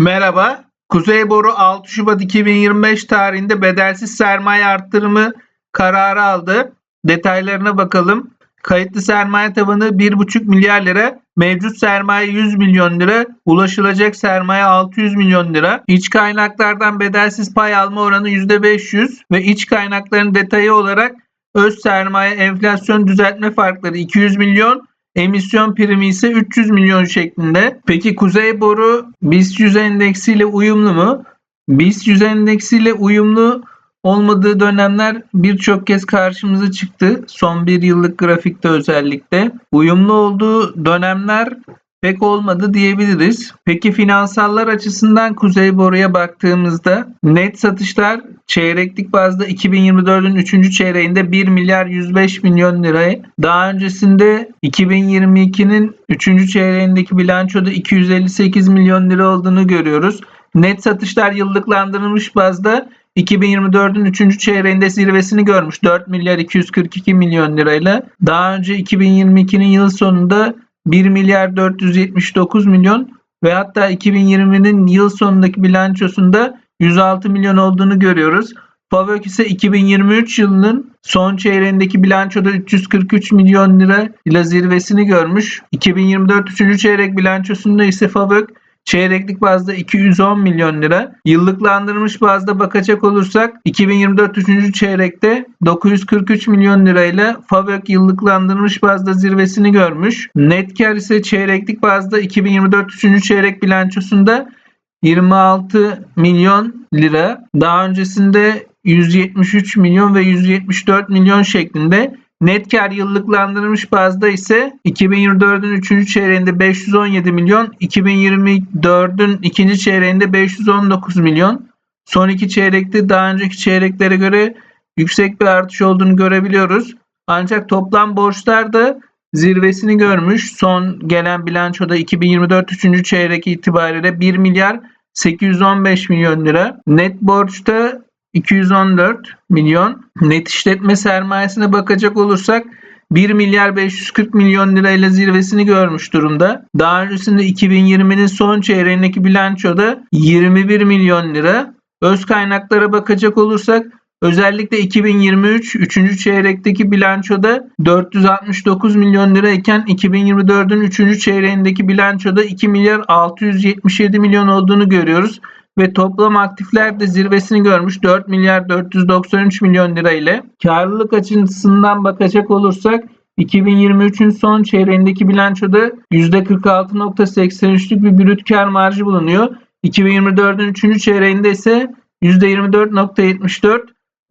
Merhaba. Kuzey Boru 6 Şubat 2025 tarihinde bedelsiz sermaye arttırımı kararı aldı. Detaylarına bakalım. Kayıtlı sermaye tavanı 1,5 milyar lira, mevcut sermaye 100 milyon lira, ulaşılacak sermaye 600 milyon lira. İç kaynaklardan bedelsiz pay alma oranı %500 ve iç kaynakların detayı olarak öz sermaye enflasyon düzeltme farkları 200 milyon, emisyon primi ise 300 milyon şeklinde. Peki Kuzey Boru BIST 100 endeksiyle uyumlu mu? BIST 100 endeksiyle uyumlu olmadığı dönemler birçok kez karşımıza çıktı. Son bir yıllık grafikte özellikle. Uyumlu olduğu dönemler pek olmadı diyebiliriz. Peki finansallar açısından Kuzey Boru'ya baktığımızda net satışlar çeyreklik bazda 2024'ün 3. çeyreğinde 1 milyar 105 milyon lirayı daha öncesinde 2022'nin 3. çeyreğindeki bilançoda 258 milyon lira olduğunu görüyoruz. Net satışlar yıllıklandırılmış bazda 2024'ün 3. çeyreğinde zirvesini görmüş 4 milyar 242 milyon lirayla. Daha önce 2022'nin yıl sonunda 1 milyar 479 milyon ve hatta 2020'nin yıl sonundaki bilançosunda 106 milyon olduğunu görüyoruz. Favök ise 2023 yılının son çeyreğindeki bilançoda 343 milyon lira ile zirvesini görmüş. 2024 3. çeyrek bilançosunda ise Favök çeyreklik bazda 210 milyon lira. Yıllıklandırılmış bazda bakacak olursak 2024 3. çeyrekte 943 milyon lirayla Favök yıllıklandırılmış bazda zirvesini görmüş. Net kar ise çeyreklik bazda 2024 3. çeyrek bilançosunda 26 milyon lira. Daha öncesinde 173 milyon ve 174 milyon şeklinde Net kar yıllıklandırılmış bazda ise 2024'ün 3. çeyreğinde 517 milyon, 2024'ün 2. çeyreğinde 519 milyon. Son iki çeyrekte daha önceki çeyreklere göre yüksek bir artış olduğunu görebiliyoruz. Ancak toplam borçlar da zirvesini görmüş. Son gelen bilançoda 2024 3. çeyrek itibariyle 1 milyar 815 milyon lira. Net borçta 214 milyon. Net işletme sermayesine bakacak olursak 1 milyar 540 milyon lirayla zirvesini görmüş durumda. Daha öncesinde 2020'nin son çeyreğindeki bilançoda 21 milyon lira. Öz kaynaklara bakacak olursak özellikle 2023 3. çeyrekteki bilançoda 469 milyon lira iken 2024'ün 3. çeyreğindeki bilançoda 2 milyar 677 milyon olduğunu görüyoruz ve toplam aktifler de zirvesini görmüş 4 milyar 493 milyon lira ile. Karlılık açısından bakacak olursak 2023'ün son çeyreğindeki bilançoda %46.83'lük bir brüt kar marjı bulunuyor. 2024'ün 3. çeyreğinde ise %24.74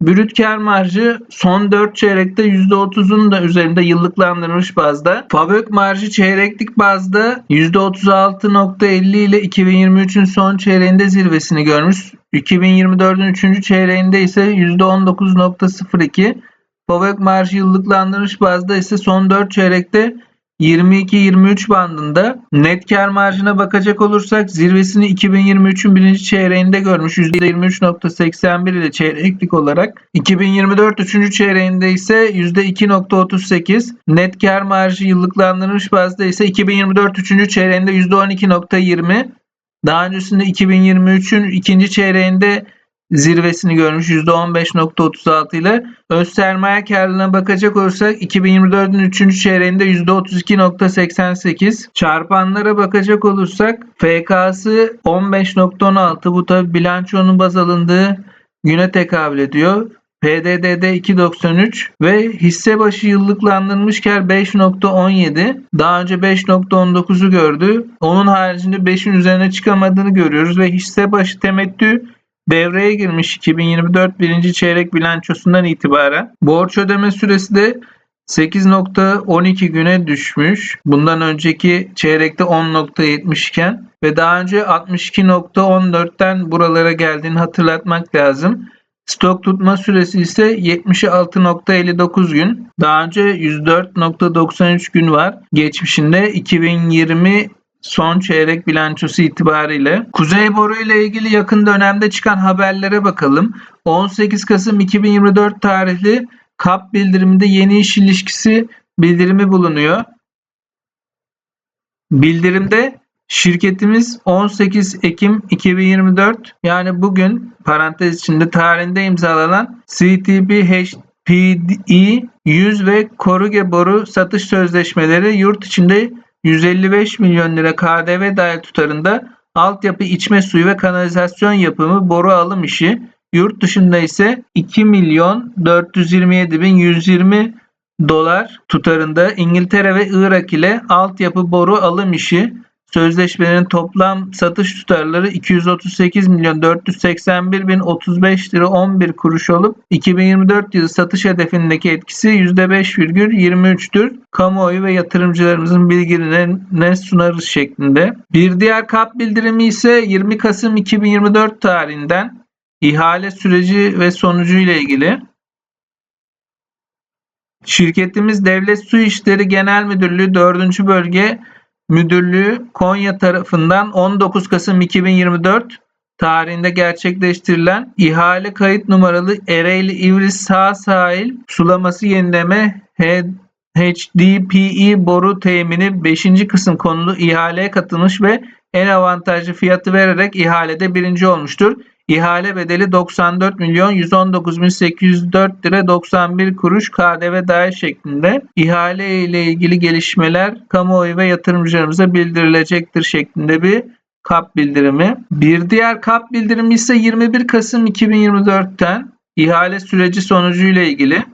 Brüt kar marjı son 4 çeyrekte %30'un da üzerinde yıllıklandırılmış bazda. Favök marjı çeyreklik bazda %36.50 ile 2023'ün son çeyreğinde zirvesini görmüş. 2024'ün 3. çeyreğinde ise %19.02. Favök marjı yıllıklandırılmış bazda ise son 4 çeyrekte 22-23 bandında net kar marjına bakacak olursak zirvesini 2023'ün birinci çeyreğinde görmüş %23.81 ile çeyreklik olarak 2024 3. çeyreğinde ise %2.38 net kar marjı yıllıklandırılmış bazda ise 2024 3. çeyreğinde %12.20 daha öncesinde 2023'ün ikinci çeyreğinde zirvesini görmüş %15.36 ile. Öz sermaye karlılığına bakacak olursak 2024'ün 3. çeyreğinde %32.88. Çarpanlara bakacak olursak FK'sı 15.16 bu tabi bilançonun baz alındığı güne tekabül ediyor. PDD'de 2.93 ve hisse başı yıllıklandırılmış kar 5.17. Daha önce 5.19'u gördü. Onun haricinde 5'in üzerine çıkamadığını görüyoruz ve hisse başı temettü devreye girmiş 2024 birinci çeyrek bilançosundan itibaren. Borç ödeme süresi de 8.12 güne düşmüş. Bundan önceki çeyrekte 10.70 iken ve daha önce 62.14'ten buralara geldiğini hatırlatmak lazım. Stok tutma süresi ise 76.59 gün. Daha önce 104.93 gün var. Geçmişinde 2020 son çeyrek bilançosu itibariyle. Kuzey Boru ile ilgili yakın dönemde çıkan haberlere bakalım. 18 Kasım 2024 tarihli KAP bildiriminde yeni iş ilişkisi bildirimi bulunuyor. Bildirimde Şirketimiz 18 Ekim 2024 yani bugün parantez içinde tarihinde imzalanan CTP HPE 100 ve Koruge boru satış sözleşmeleri yurt içinde 155 milyon lira KDV dahil tutarında altyapı içme suyu ve kanalizasyon yapımı boru alım işi yurt dışında ise 2 milyon 427 bin 120 dolar tutarında İngiltere ve Irak ile altyapı boru alım işi Sözleşmenin toplam satış tutarları 238 milyon 481 bin 35 lira 11 kuruş olup 2024 yılı satış hedefindeki etkisi %5,23'tür. Kamuoyu ve yatırımcılarımızın bilgilerine sunarız şeklinde. Bir diğer kap bildirimi ise 20 Kasım 2024 tarihinden ihale süreci ve sonucu ile ilgili. Şirketimiz Devlet Su İşleri Genel Müdürlüğü 4. Bölge Müdürlüğü Konya tarafından 19 Kasım 2024 tarihinde gerçekleştirilen ihale kayıt numaralı Ereğli İvris Sağ Sahil Sulaması Yenileme HDPE boru temini 5. kısım konulu ihaleye katılmış ve en avantajlı fiyatı vererek ihalede birinci olmuştur. İhale bedeli 94 milyon 119 bin 804 lira 91 kuruş KDV dahil şeklinde ihale ile ilgili gelişmeler kamuoyu ve yatırımcılarımıza bildirilecektir şeklinde bir kap bildirimi. Bir diğer kap bildirimi ise 21 Kasım 2024'ten ihale süreci sonucu ile ilgili.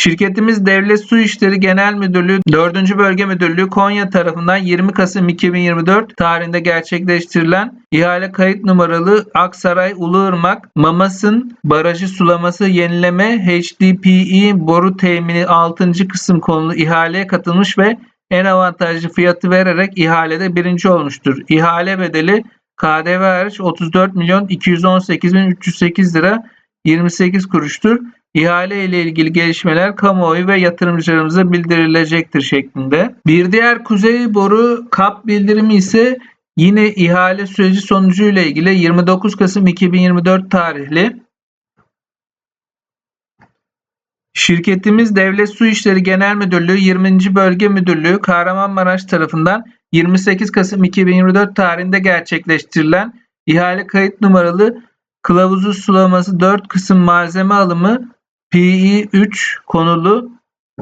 Şirketimiz Devlet Su İşleri Genel Müdürlüğü 4. Bölge Müdürlüğü Konya tarafından 20 Kasım 2024 tarihinde gerçekleştirilen ihale kayıt numaralı Aksaray Uluırmak Mamas'ın barajı sulaması yenileme HDPE boru temini 6. kısım konulu ihaleye katılmış ve en avantajlı fiyatı vererek ihalede birinci olmuştur. İhale bedeli KDV hariç 34 milyon 218 bin 308 lira 28 kuruştur. İhale ile ilgili gelişmeler kamuoyu ve yatırımcılarımıza bildirilecektir şeklinde. Bir diğer kuzey boru kap bildirimi ise yine ihale süreci sonucu ile ilgili 29 Kasım 2024 tarihli Şirketimiz Devlet Su İşleri Genel Müdürlüğü 20. Bölge Müdürlüğü Kahramanmaraş tarafından 28 Kasım 2024 tarihinde gerçekleştirilen ihale kayıt numaralı kılavuzu sulaması 4 kısım malzeme alımı PI3 konulu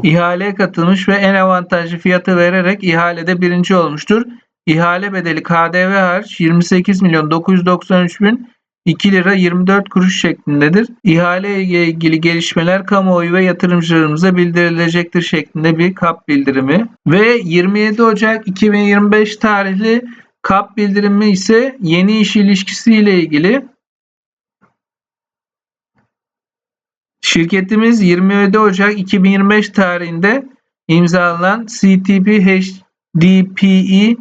ihaleye katılmış ve en avantajlı fiyatı vererek ihalede birinci olmuştur. İhale bedeli KDV hariç 28 milyon 993 bin 2 lira 24 kuruş şeklindedir. İhale ile ilgili gelişmeler kamuoyu ve yatırımcılarımıza bildirilecektir şeklinde bir kap bildirimi. Ve 27 Ocak 2025 tarihli kap bildirimi ise yeni iş ilişkisi ile ilgili Şirketimiz 27 Ocak 2025 tarihinde imzalanan CTP HDPE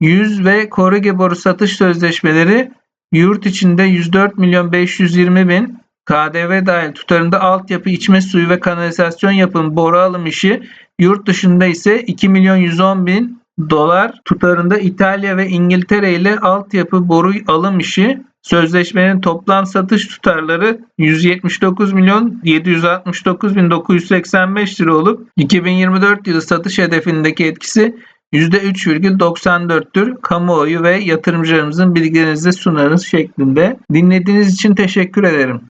100 ve Koruge boru satış sözleşmeleri yurt içinde 104 milyon 520 bin KDV dahil tutarında altyapı içme suyu ve kanalizasyon yapım boru alım işi yurt dışında ise 2 milyon 110 bin dolar tutarında İtalya ve İngiltere ile altyapı boru alım işi Sözleşmenin toplam satış tutarları 179 milyon 769 bin 985 lira olup 2024 yılı satış hedefindeki etkisi %3,94'tür. Kamuoyu ve yatırımcılarımızın bilgilerinizi sunarız şeklinde. Dinlediğiniz için teşekkür ederim.